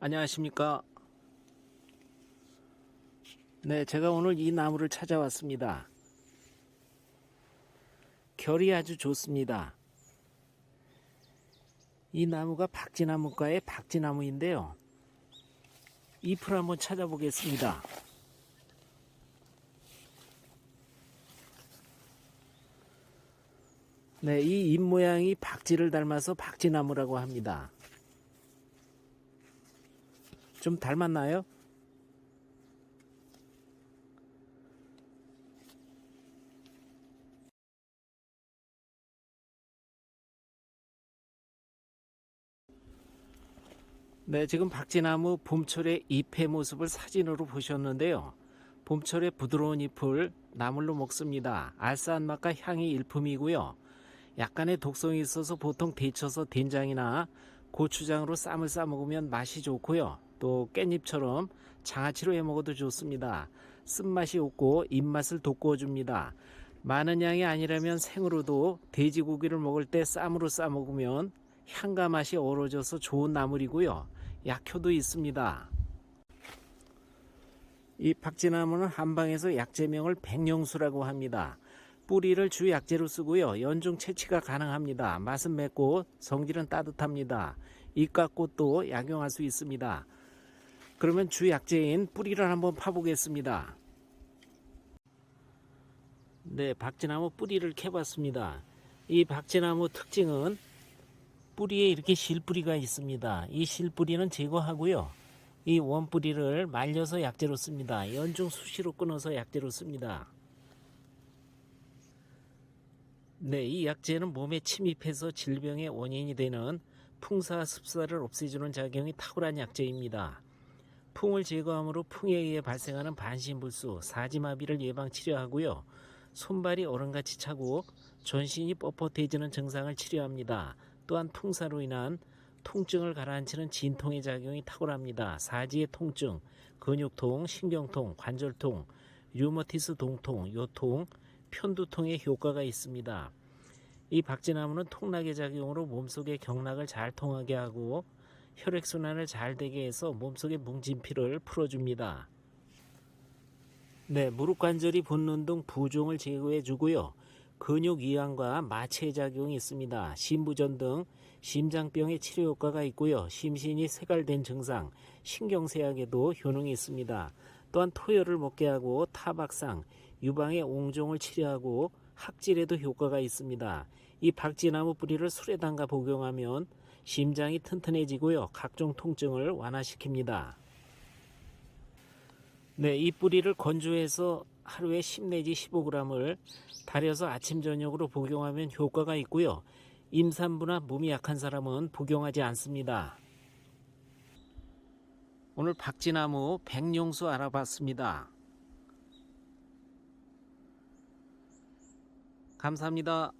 안녕하십니까. 네, 제가 오늘 이 나무를 찾아왔습니다. 결이 아주 좋습니다. 이 나무가 박쥐나무과의 박쥐나무인데요. 잎을 한번 찾아보겠습니다. 네, 이 잎 모양이 박쥐를 닮아서 박쥐나무라고 합니다. 좀 닮았나요? 네, 지금 박쥐나무 봄철의 잎의 모습을 사진으로 보셨는데요. 봄철의 부드러운 잎을 나물로 먹습니다. 알싸한 맛과 향이 일품이고요. 약간의 독성이 있어서 보통 데쳐서 된장이나 고추장으로 쌈을 싸 먹으면 맛이 좋고요. 또 깻잎처럼 장아찌로 해 먹어도 좋습니다. 쓴맛이 없고 입맛을 돋구어줍니다. 많은 양이 아니라면 생으로도 돼지고기를 먹을 때 쌈으로 싸 먹으면 향과 맛이 어우러져서 좋은 나물이고요. 약효도 있습니다. 이 박쥐나무는 한방에서 약재명을 백령수라고 합니다. 뿌리를 주 약재로 쓰고요. 연중 채취가 가능합니다. 맛은 맵고 성질은 따뜻합니다. 잎과 꽃도 약용할 수 있습니다. 그러면 주 약재인 뿌리를 한번 파보겠습니다. 네, 박쥐나무 뿌리를 캐봤습니다. 이 박쥐나무 특징은 뿌리에 이렇게 실뿌리가 있습니다. 이 실뿌리는 제거하고요. 이 원뿌리를 말려서 약재로 씁니다. 연중 수시로 끊어서 약재로 씁니다. 네, 이 약재는 몸에 침입해서 질병의 원인이 되는 풍사 습사를 없애주는 작용이 탁월한 약재입니다. 풍을 제거함으로 풍에 의해 발생하는 반신불수, 사지마비를 예방 치료하고요. 손발이 얼음같이 차고 전신이 뻣뻣해지는 증상을 치료합니다. 또한 풍사로 인한 통증을 가라앉히는 진통의 작용이 탁월합니다. 사지의 통증, 근육통, 신경통, 관절통, 류머티스 동통, 요통, 편두통에 효과가 있습니다. 이 박쥐나무는 통락의 작용으로 몸속의 경락을 잘 통하게 하고 혈액순환을 잘 되게 해서 몸속의 뭉친 피를 풀어줍니다. 네, 무릎 관절이 붓는 등 부종을 제거해 주고요. 근육 이완과 마취의 작용이 있습니다. 심부전 등 심장병의 치료 효과가 있고요. 심신이 세갈된 증상, 신경쇠약에도 효능이 있습니다. 또한 토열을 먹게 하고 타박상, 유방의 옹종을 치료하고 학질에도 효과가 있습니다. 이 박쥐나무 뿌리를 술에 담가 복용하면 심장이 튼튼해지고요. 각종 통증을 완화시킵니다. 네, 이 뿌리를 건조해서 하루에 10 내지 15g을 달여서 아침 저녁으로 복용하면 효과가 있고요. 임산부나 몸이 약한 사람은 복용하지 않습니다. 오늘 박쥐나무 백룡수 알아봤습니다. 감사합니다.